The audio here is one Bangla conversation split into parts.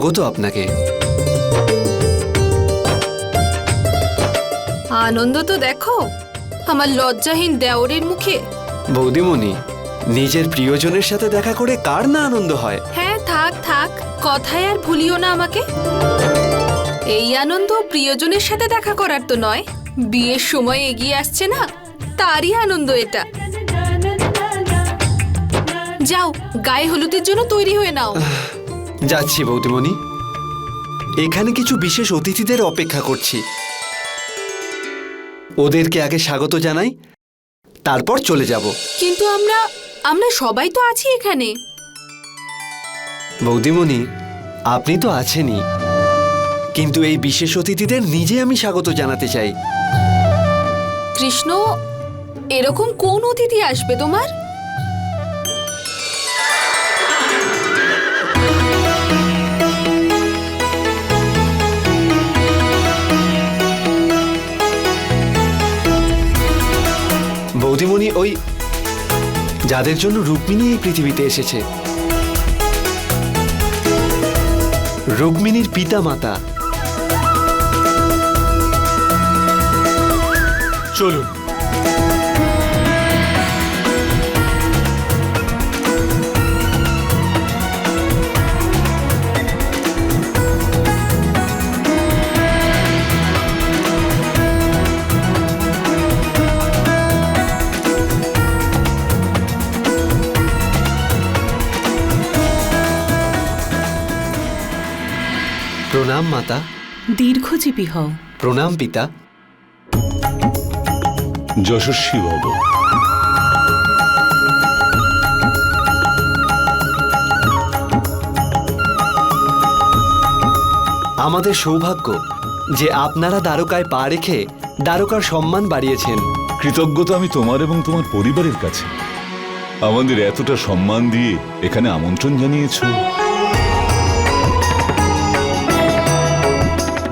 স্বাগত আপনাকে। আনন্দ তো দেখো আমার লজ্জাহীন দেওরের মুখে। বৌদিমণি নিজের প্রিয়জনের সাথে দেখা করে কার না আনন্দ হয়? হ্যাঁ থাক থাক কথায় আর ভুলিও না আমাকে। এই আনন্দ প্রিয়জনের সাথে দেখা করার তো নয় বিয়ের সময় এগিয়ে আসছে না তারই আনন্দ এটা। যাও গায়ে হলুদের জন্য তৈরি হয়ে নাও। যাচ্ছি বৌদিমণি। এখানে কিছু বিশেষ অতিথিদের অপেক্ষা করছি। ওদেরকে আগে স্বাগত জানাই তারপর চলে যাব। কিন্তু আমরা আমরা সবাই তো আছি এখানে। বৌদিমণি আপনি তো আছেনই। কিন্তু এই বিশেষ অতিথিদের নিজে আমি স্বাগত জানাতে চাই। কৃষ্ণ এরকম কোন অতিথি আসবে তোমার? ওই যাদের জন্য রুক্মিণী এই পৃথিবীতে এসেছে। রুক্মিণীর পিতা মাতা চলুন। প্রণাম মাতা। দীর্ঘজীবী হও। প্রণাম পিতা। যশস্বী ভব। আমাদের সৌভাগ্য যে আপনারা দ্বারকায় পা রেখে দ্বারকার সম্মান বাড়িয়েছেন। কৃতজ্ঞতা আমি তোমার এবং তোমার পরিবারের কাছে। আমাদের এতটা সম্মান দিয়ে এখানে আমন্ত্রণ জানিয়েছ।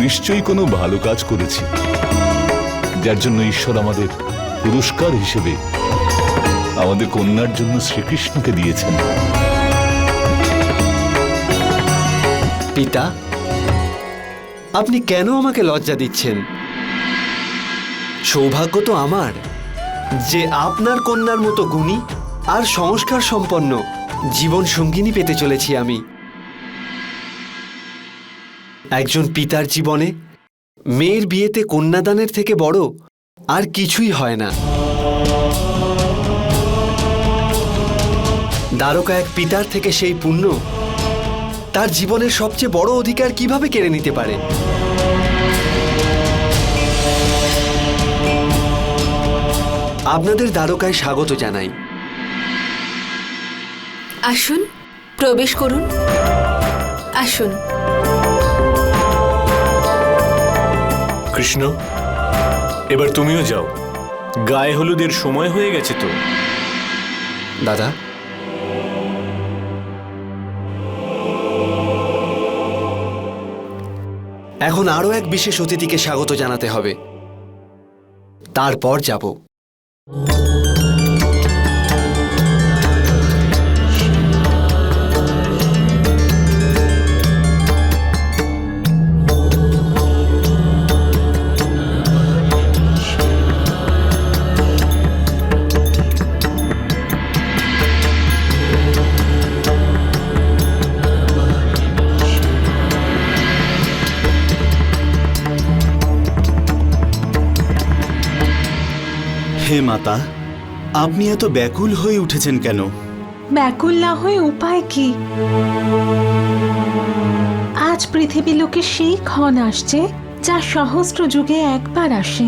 নিশ্চয়ই কোনো ভালো কাজ করেছি। যার জন্য ঈশ্বর আমাদের পুরস্কার হিসেবে আমাদের কন্যার জন্য শ্রীকৃষ্ণকে দিয়েছেন। পিতা, আপনি কেন আমাকে লজ্জা দিচ্ছেন? সৌভাগ্য তো আমার যে আপনার কন্যার মতো গুণী আর সংস্কার সম্পন্ন জীবন সঙ্গিনী পেতে চলেছি আমি। একজন পিতার জীবনে? মেয়ের বিয়েতে কন্যাদানের থেকে বড় আর কিছুই হয় না। দ্বারকা এক পিতার থেকে সেই পুণ্য তার জীবনের সবচেয়ে বড় অধিকার কীভাবে কেড়ে নিতে পারে? আপনাদের দ্বারকায় স্বাগত জানাই। আসুন, প্রবেশ করুন। আসুন কৃষ্ণ এবার তুমিও যাও। গায়ে হলুদের সময় হয়ে গেছে তো। দাদা? এখন আরও এক বিশেষ অতিথিকে স্বাগত জানাতে হবে। তারপর যাব। মাতা, আপনি এত ব্যাকুল হয়ে উঠেছেন কেন? ব্যাকুল না হয়ে উপায় কি? আজ পৃথিবী লোকে সেই ক্ষণ আসছে যা সহস্র যুগে একবার আসে।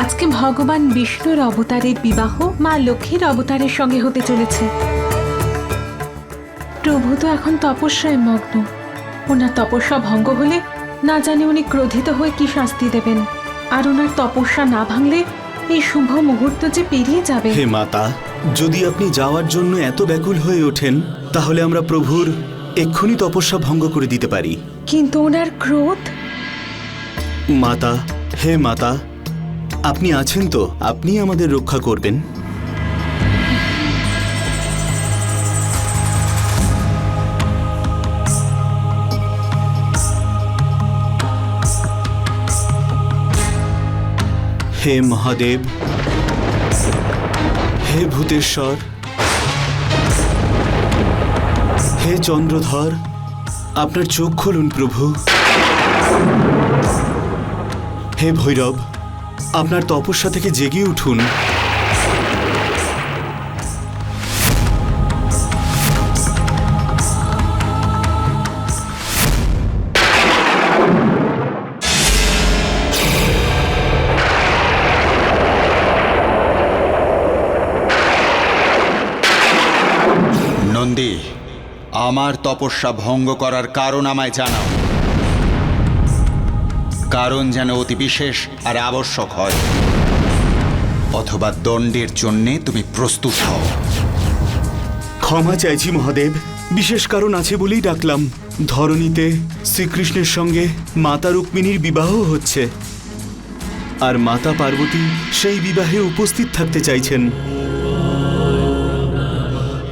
আজকে ভগবান বিষ্ণুর অবতারের বিবাহ মা লক্ষ্মীর অবতারের সঙ্গে হতে চলেছে। প্রভু তো এখন তপস্যায় মগ্ন। ওনার তপস্যা ভঙ্গ হলে না জানি উনি ক্রোধিত হয়ে কি শাস্তি দেবেন। আর ওনার তপস্যা না ভাঙলে এই শুভ মুহূর্ত যে পেরিয়ে যাবে। হে মাতা যদি আপনি যাওয়ার জন্য এত ব্যাকুল হয়ে ওঠেন তাহলে আমরা প্রভুর এক্ষুনি তপস্যা ভঙ্গ করে দিতে পারি। কিন্তু ওনার ক্রোধ? মাতা হে মাতা আপনি আছেন তো আপনি আমাদের রক্ষা করবেন। হে মহাদেব, হে ভূতেশ্বর, হে চন্দ্রধর, আপনার চোখ খুলুন প্রভু। হে ভৈরব, আপনার তপস্যা থেকে জেগে উঠুন। নন্দী আমার তপস্যা ভঙ্গ করার কারণ আমায় জানাও। কারণ যেন অতি বিশেষ আর আবশ্যক হয়। অথবা দণ্ডের জন্যে তুমি প্রস্তুত হও। ক্ষমা চাইছি মহাদেব। বিশেষ কারণ আছে বলেই ডাকলাম। ধরণীতে শ্রীকৃষ্ণের সঙ্গে মাতা রুক্মিণীর বিবাহ হচ্ছে। আর মাতা পার্বতী সেই বিবাহে উপস্থিত থাকতে চাইছেন।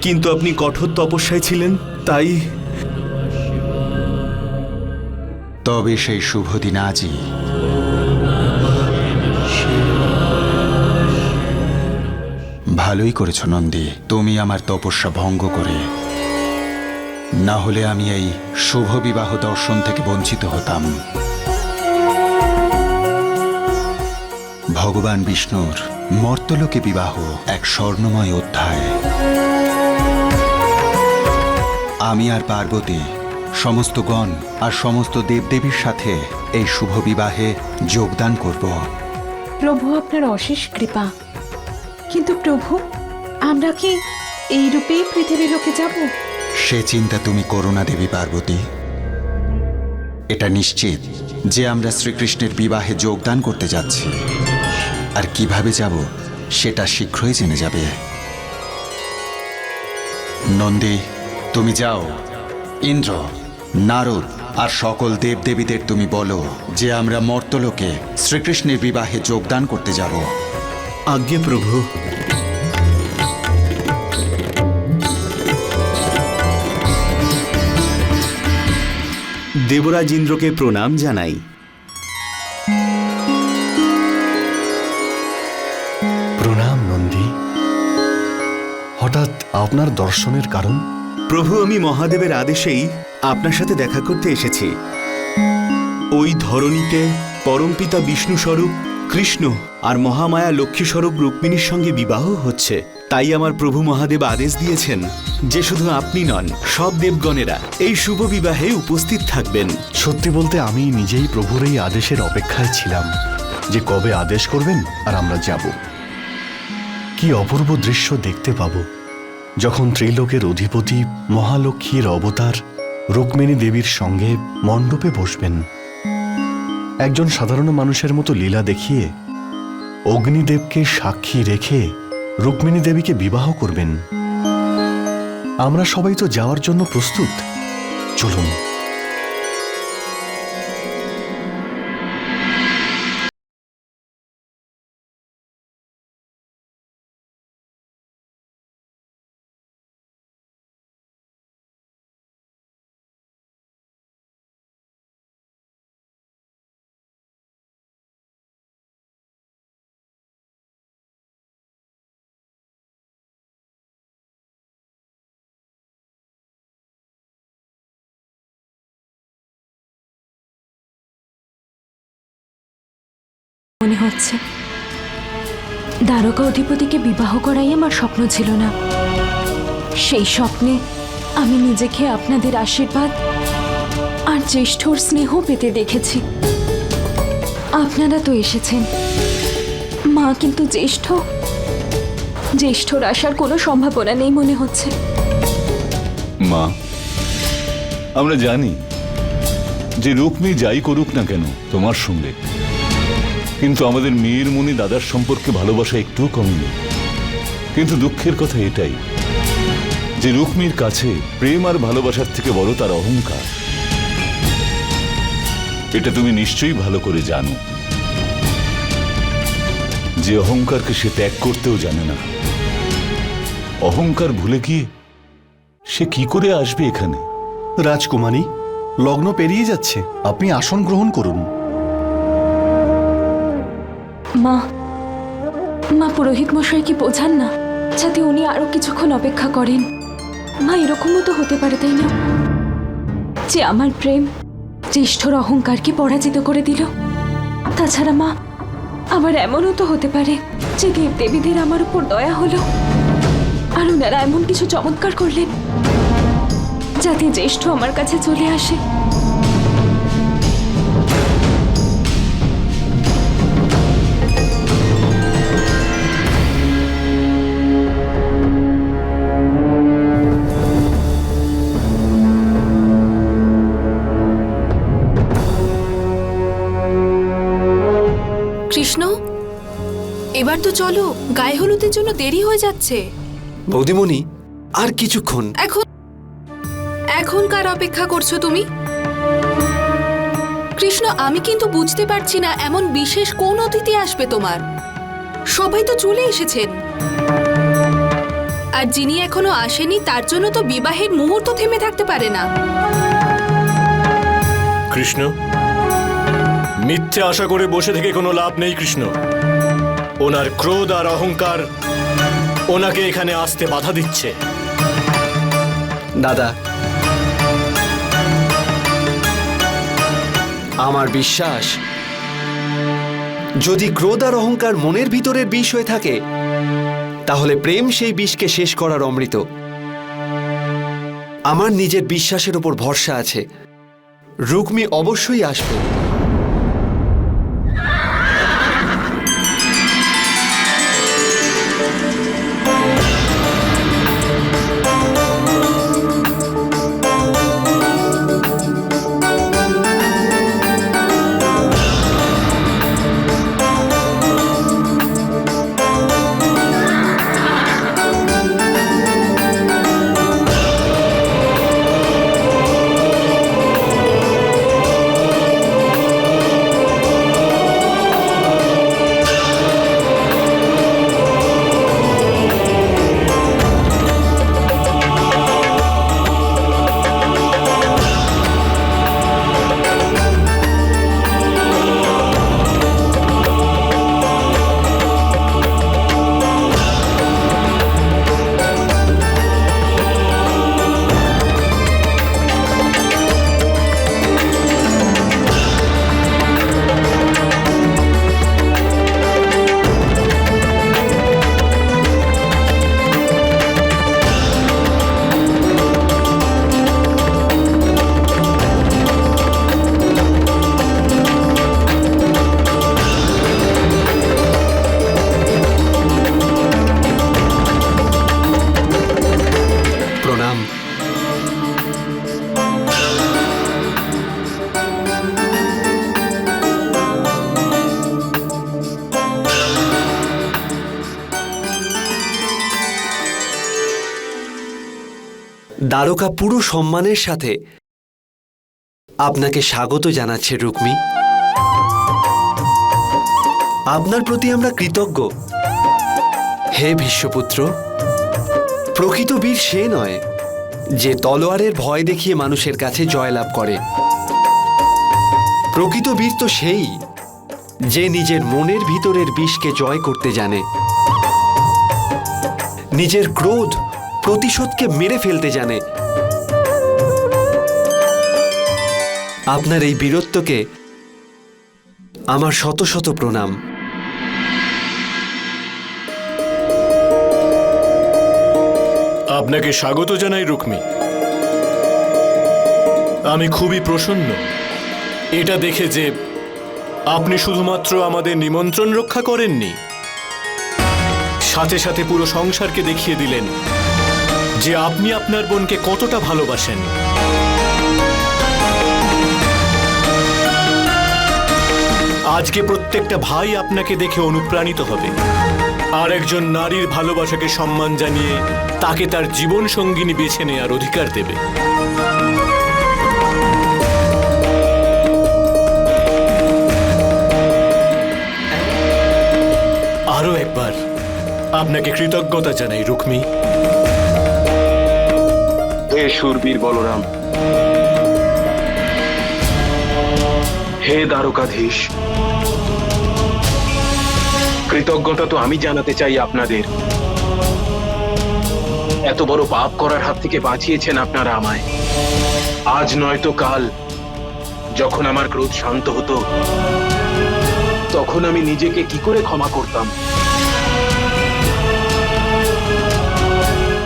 কিন্তু আপনি কঠোর তপস্যায় ছিলেন, তাই তবে সেই শুভ দিন আজই। ভালোই করেছ নন্দী, তুমি আমার তপস্যা ভঙ্গ করে। না হলে আমি এই শুভ বিবাহ দর্শন থেকে বঞ্চিত হতাম। ভগবান বিষ্ণুর মর্তলোকে বিবাহ এক স্বর্ণময় অধ্যায়। আমি আর পার্বতী সমস্ত গণ আর সমস্ত দেবদেবীর সাথে এই শুভ বিবাহে যোগদান করব। প্রভু আপনার অশেষ কৃপা। কিন্তু প্রভু আমরা কি এই রূপেই পৃথিবীর লোকে যাব? সে চিন্তা তুমি করো না দেবী পার্বতী। এটা নিশ্চিত যে আমরা শ্রীকৃষ্ণের বিবাহে যোগদান করতে যাচ্ছি। আর কীভাবে যাব সেটা শীঘ্রই জেনে যাবে। নন্দী তুমি যাও। ইন্দ্র নারদ আর সকল দেবদেবীদের তুমি বলো যে আমরা মর্তলোকে শ্রীকৃষ্ণের বিবাহে যোগদান করতে যাব। আজ্ঞে প্রভু। দেবরাজ ইন্দ্রকে প্রণাম জানাই। প্রণাম নন্দী। হঠাৎ আপনার দর্শনের কারণ? প্রভু, আমি মহাদেবের আদেশেই আপনার সাথে দেখা করতে এসেছি। ওই ধরণীতে পরমপিতা বিষ্ণু স্বরূপ, কৃষ্ণ আর মহামায়া লক্ষ্মী স্বরূপ রুক্মিণীর সঙ্গে বিবাহ হচ্ছে। তাই আমার প্রভু মহাদেব আদেশ দিয়েছেন যে শুধু আপনি নন, সব দেবগণেরা এই শুভ বিবাহে উপস্থিত থাকবেন। সত্যি বলতে আমি নিজেই প্রভুর এই আদেশের অপেক্ষায় ছিলাম যে কবে আদেশ করবেন আর আমরা যাব। কি অপূর্ব দৃশ্য দেখতে পাব। যখন ত্রিলোকের অধিপতি মহালক্ষ্মীর অবতার রুক্মিণী দেবীর সঙ্গে মণ্ডপে বসবেন, একজন সাধারণ মানুষের মতো লীলা দেখিয়ে অগ্নিদেবকে সাক্ষী রেখে রুক্মিণী দেবীকে বিবাহ করবেন। আমরা সবাই তো যাওয়ার জন্য প্রস্তুত। চলুন। মনে হচ্ছে। দ্বারকা অধিপতিকে বিবাহ করাই আমার স্বপ্ন ছিল না। সেই স্বপ্নে আমি নিজেকে আপনাদের আশীর্বাদ আর জ্যেষ্ঠর স্নেহ পেতে দেখেছি। আপনারা তো এসেছেন। মা কিন্তু জ্যেষ্ঠ। জ্যেষ্ঠর আসার কোনো সম্ভাবনা নেই মনে হচ্ছে। মা, আমরা জানি যে রুক্মি যাই করুক না কেন তোমার সঙ্গে। কিন্তু আমাদের মেয়ের মনে দাদার সম্পর্কে ভালোবাসা একটুও কমেনি। কিন্তু দুঃখের কথা এটাই যে রুক্মির কাছে প্রেম আর ভালোবাসার থেকে বড় তার অহংকার। এটা তুমি নিশ্চয়ই ভালো করে জানো। যে অহংকারকে সে ত্যাগ করতেও জানে না। অহংকার ভুলে গিয়ে সে কি করে আসবে এখানে? রাজকুমারী, লগ্ন পেরিয়ে যাচ্ছে। আপনি আসন গ্রহণ করুন। মা মা পুরোহিত মশাই কি বোঝান না, যাতে উনি আরও কিছুক্ষণ অপেক্ষা করেন। মা, এরকমও তো হতে পারে, তাই না? যে আমার প্রেম জ্যেষ্ঠর অহংকারকে পরাজিত করে দিল। তাছাড়া মা আবার এমনও তো হতে পারে যে দেবদেবীদের আমার উপর দয়া হলো। আর ওনারা এমন কিছু চমৎকার করলেন, যাতে জ্যেষ্ঠ আমার কাছে চলে আসে। কৃষ্ণ? এবার তো চলো গায়ে হলুদের জন্য দেরি হয়ে যাচ্ছে। বৌদিমণি আর কিছুক্ষণ। এখন এখন কার অপেক্ষা করছ তুমি? কৃষ্ণ আমি কিন্তু বুঝতে পারছি না এমন বিশেষ কোন অতিথি আসবে তোমার। সবাই তো চলে এসেছেন। আর যিনি এখনও আসেনি তার জন্য তো বিবাহের মুহূর্ত থেমে থাকতে পারে না। কৃষ্ণ মিথ্যে আশা করে বসে থেকে কোনো লাভ নেই, কৃষ্ণ। ওনার ক্রোধ আর অহংকার ওনাকে এখানে আসতে বাধা দিচ্ছে। দাদা, আমার বিশ্বাস, যদি ক্রোধ আর অহংকার মনের ভিতরের বিষ হয়ে থাকে, তাহলে প্রেম সেই বিষকে শেষ করার অমৃত। আমার নিজের বিশ্বাসের উপর ভরসা আছে। রুক্মি অবশ্যই আসবে। দ্বারকা পুরো সম্মানের সাথে আপনাকে স্বাগত জানাচ্ছে রুক্মি। আপনার প্রতি আমরা কৃতজ্ঞ। হে ভীষ্মপুত্র প্রকৃত বীর সে নয় যে তলোয়ারের ভয় দেখিয়ে মানুষের কাছে জয়লাভ করে। প্রকৃত বীর তো সেই যে নিজের মনের ভিতরের বিষকে জয় করতে জানে। নিজের ক্রোধ প্রতিশোধকে মেরে ফেলতে জানে। আপনার এই বীরত্বকে আমার শত শত প্রণাম। আপনাকে স্বাগত জানাই রুক্মি। আমি খুবই প্রসন্ন। এটা দেখে যে আপনি শুধুমাত্র আমাদের নিমন্ত্রণ রক্ষা করেননি, সাথে সাথে পুরো সংসারকে দেখিয়ে দিলেন। যে আপনি আপনার বোনকে কতটা ভালোবাসেন। আজকে প্রত্যেকটা ভাই আপনাকে দেখে অনুপ্রাণিত হবে। আর একজন নারীর ভালোবাসাকে সম্মান জানিয়ে তাকে তার জীবন সঙ্গিনী বেছে নেওয়ার অধিকার দেবে। আরও একবার আপনাকে কৃতজ্ঞতা জানাই রুক্মি। হে সুরবীর বলরাম। হে দ্বারকাধীশ। কৃতজ্ঞতা তো আমি জানাতে চাই আপনাদের। এত বড় পাপ করার হাত থেকে বাঁচিয়েছেন আপনারা আমায়। আজ নয়তো কাল, যখন আমার ক্রোধ শান্ত হতো, তখন আমি নিজেকে কি করে ক্ষমা করতাম?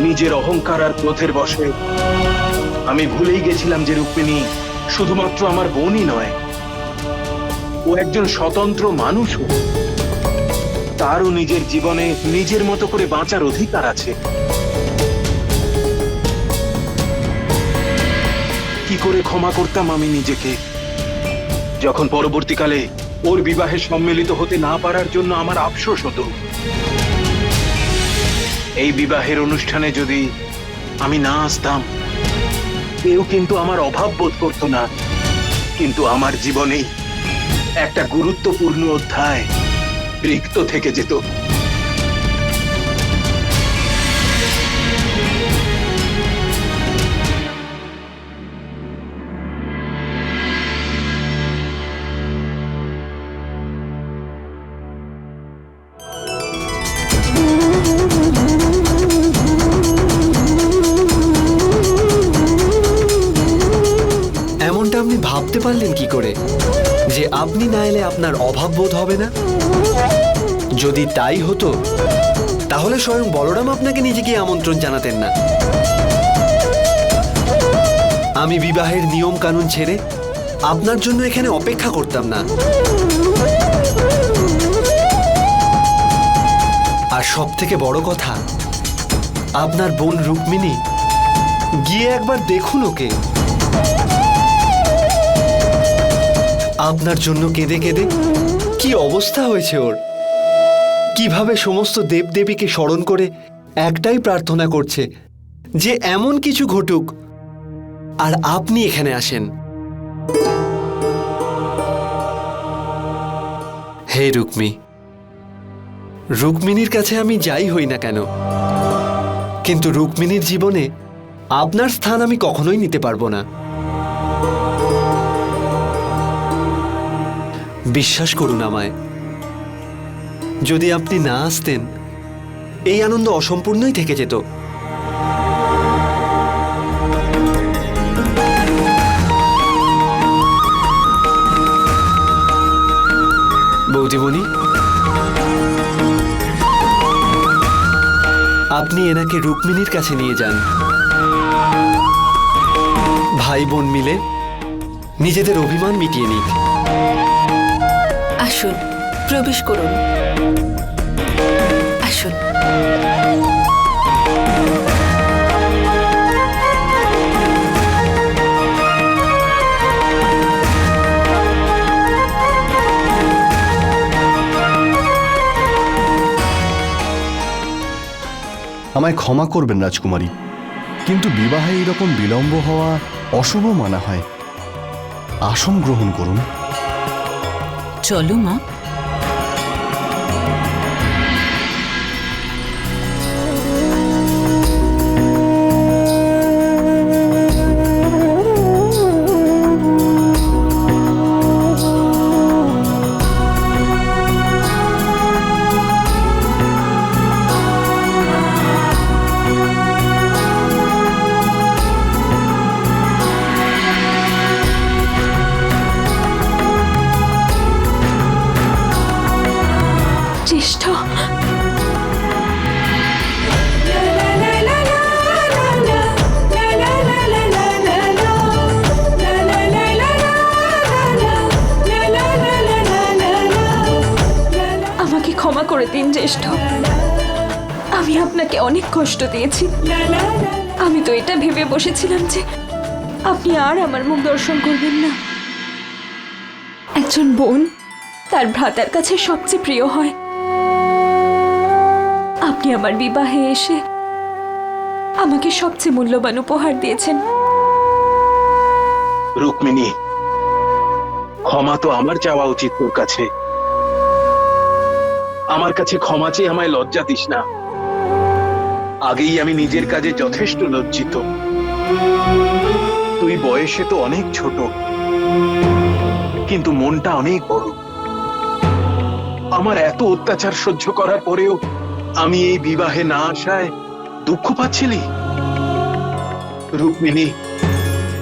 নিজের অহংকার আর ক্রোধের বশে। আমি ভুলেই গেছিলাম যে রুক্মিণী শুধুমাত্র আমার বোনই নয়, ও একজন স্বতন্ত্র মানুষও। তারও নিজের জীবনে নিজের মতো করে বাঁচার অধিকার আছে। কি করে ক্ষমা করতাম আমি নিজেকে? যখন পরবর্তীকালে ওর বিবাহে সম্মিলিত হতে না পারার জন্য আমার আফসোস হতো। এই বিবাহের অনুষ্ঠানে যদি আমি না আসতাম, কেউ কিন্তু আমার অভাব বোধ করত না। কিন্তু আমার জীবনে একটা গুরুত্বপূর্ণ অধ্যায় রিক্ত থেকে যেত। বোধ হবে না? যদি তাই হতো, তাহলে স্বয়ং বলরাম আপনাকে নিজেকে আমন্ত্রণ জানাতেন না। আমি বিবাহের নিয়ম কানুন ছেড়ে আপনার জন্য এখানে অপেক্ষা করতাম না। আর সব থেকে বড় কথা, আপনার বোন রুক্মিণী গিয়ে একবার দেখুন ওকে। আপনার জন্য কেঁদে কেঁদে কি অবস্থা হয়েছে ওর? কীভাবে সমস্ত দেবদেবীকে স্মরণ করে একটাই প্রার্থনা করছে যে এমন কিছু ঘটুক আর আপনি এখানে আসেন। হে রুক্মি, রুক্মিণীর কাছে আমি যাই হই না কেন? কিন্তু রুক্মিণীর জীবনে আপনার স্থান আমি কখনোই নিতে পারব না। বিশ্বাস করুন আমায়। যদি আপনি না আসতেন, এই আনন্দ অসম্পূর্ণই থেকে যেত। বৌদিমণি, আপনি এনাকে রুক্মিণীর কাছে নিয়ে যান। ভাই বোন মিলে নিজেদের অভিমান মিটিয়ে নিক। আসুন, প্রবেশ করুন। আসুন। আমায় ক্ষমা করবেন, রাজকুমারী। কিন্তু বিবাহে এরকম বিলম্ব হওয়া অশুভ মানা হয়। আসন গ্রহণ করুন। চলো মা করে দিন, জ্যেষ্ঠ। আমি আপনাকে অনেক কষ্ট দিয়েছি। আমি তো এটা ভেবে বসেছিলাম যে আপনি আর আমার মুখ দর্শন করবেন না। একজন বোন তার ভ্রাতার কাছে সবচেয়ে প্রিয় হয়। আপনি আমার বিবাহে এসে আমাকে সবচেয়ে মূল্যবান উপহার দিয়েছেন। রুক্মিণী, ক্ষমা তো আমার চাওয়া উচিত তোর কাছে। আমার কাছে ক্ষমা চেয়ে আমায় লজ্জা দিস না। আগেই আমি নিজের কাজে যথেষ্ট লজ্জিত। তুই বয়সে তো অনেক ছোট, কিন্তু মনটা অনেক বড়। আমার এত অত্যাচার সহ্য করার পরেও আমি এই বিবাহে না আসায় দুঃখ পাচ্ছিলি? রুক্মিণী,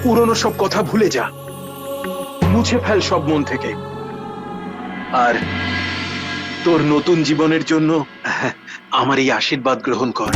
পুরনো সব কথা ভুলে যা। মুছে ফেল সব মন থেকে। আর তোর নতুন জীবনের জন্য আমার এই আশীর্বাদ গ্রহণ কর।